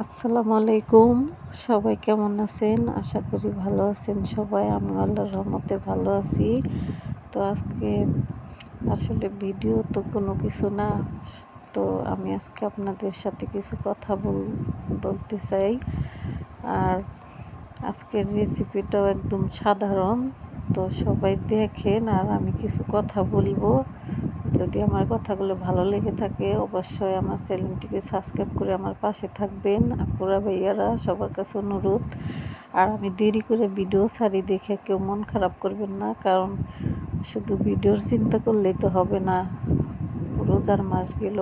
আসসালামু আলাইকুম। সবাই কেমন আছেন? আশা করি ভালো আছেন সবাই। আমি আল্লাহর রহমতে ভালো আছি। তো আজকে আসলে ভিডিও তো কোনো কিছু না। তো আমি আজকে আপনাদের সাথে কিছু কথা বল, বলতে চাই। আর আজকের রেসিপিটাও একদম সাধারণ। তো সবাই দেখেন আর আমি কিছু কথা বলব। যদি আমার কথাগুলো ভালো লেগে থাকে, অবশ্যই আমার চ্যানেলটিকে সাবস্ক্রাইব করে আমার পাশে থাকবেন। আপুরা ভাইয়ারা, সবার কাছে অনুরোধ। আর আমি দেরি করে ভিডিও ছাড়ি দেখে কেউ মন খারাপ করবেন না, কারণ শুধু ভিডিওর চিন্তা করলেই তো হবে না। রোজার মাস গেল,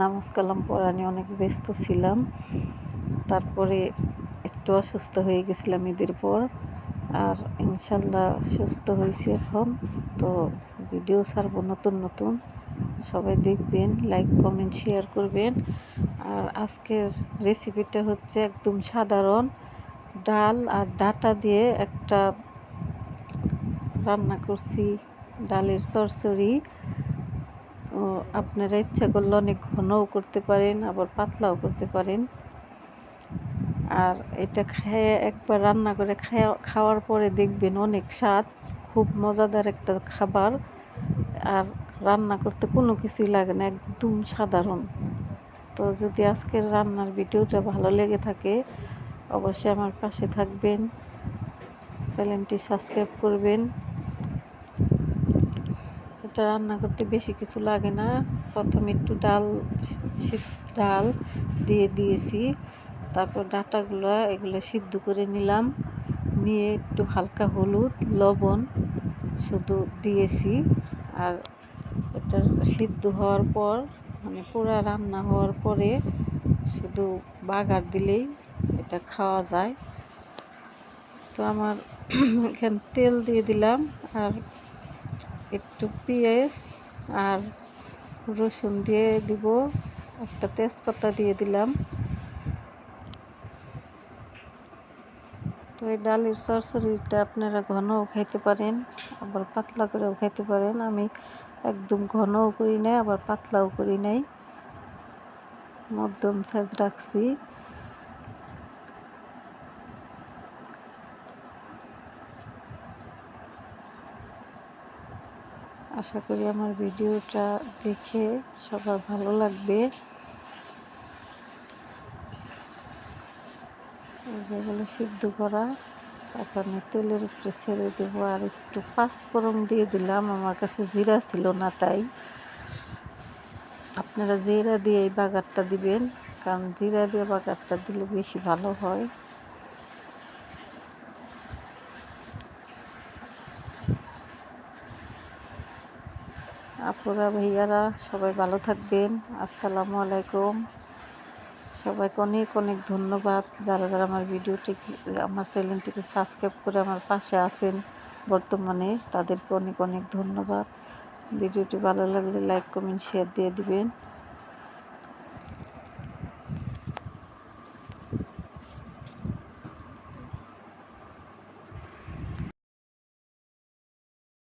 নামাজ কালাম পড়া নিয়ে অনেক ব্যস্ত ছিলাম। তারপরে একটু অসুস্থ হয়ে গেছিলাম ঈদের পর। আর ইনশাল্লাহ সুস্থ হয়েছি এখন। তো ভিডিও ছাড়বো নতুন নতুন। সবাই দেখবেন, লাইক, কমেন্ট, শেয়ার করবেন। আর আজকের রেসিপিটা হচ্ছে একদম সাধারণ ডাল আর ডাটা দিয়ে একটা রান্না করছি, ডালের সরসরি আপনারা ইচ্ছা করলে অনেক ঘনও করতে পারেন, আবার পাতলাও করতে পারেন। আর এটা খেয়ে একবার রান্না করে খাওয়ার পরে দেখবেন অনেক স্বাদ, খুব মজাদার একটা খাবার। আর রান্না করতে কোনো কিছুই লাগে না, একদম সাধারণ। তো যদি আজকের রান্নার ভিডিওটা ভালো লেগে থাকে, অবশ্যই আমার পাশে থাকবেন, চ্যানেলটি সাবস্ক্রাইব করবেন। এটা রান্না করতে বেশি কিছু লাগে না। প্রথমে একটু ডাল ডাল দিয়ে দিয়েছি। তারপর ডাটাগুলো এগুলো সিদ্ধ করে নিলাম। নিয়ে একটু হালকা হলুদ, লবণ শুধু দিয়েছি। আর এটা সিদ্ধ হওয়ার পর মানে পুরা রান্না হওয়ার পরে শুধু বাগার দিলেই এটা খাওয়া যায়। তো আমার এখানে তেল দিয়ে দিলাম আর একটু পেঁয়াজ আর রসুন দিয়ে দিব। একটা তেজপাতা দিয়ে দিলাম। তো এই ডালের সরসরিটা আপনারা ঘনও খাইতে পারেন, আবার পাতলা করেও খাইতে পারেন। আমি একদম ঘনও করি নাই, আবার পাতলাও করি নাই। মধ্যম সাইজ রাখছি। আশা করি আমার ভিডিওটা দেখে সবার ভালো লাগবে। যেগুলো সিদ্ধ করা এখন তেলের উপরে ছেড়ে দেবো। আর একটু পাঁচফোড়ন দিয়ে দিলাম, আমার কাছে জিরা ছিল না তাই। আপনারা জিরা দিয়ে এই বাগারটা দিবেন, কারণ জিরা দিয়ে বাগারটা দিলে বেশি ভালো হয়। আপুরা, ভাইয়ারা, সবাই ভালো থাকবেন। আসসালামু আলাইকুম। সবাইকে অনেক অনেক ধন্যবাদ। যারা যারা আমার ভিডিওটি আমার চ্যানেলটিকে সাবস্ক্রাইব করে আমার পাশে আছেন বর্তমানে, তাদেরকে অনেক অনেক ধন্যবাদ। ভিডিওটি ভালো লাগলে লাইক, কমেন্ট শেয়ার দিয়ে দিবেন।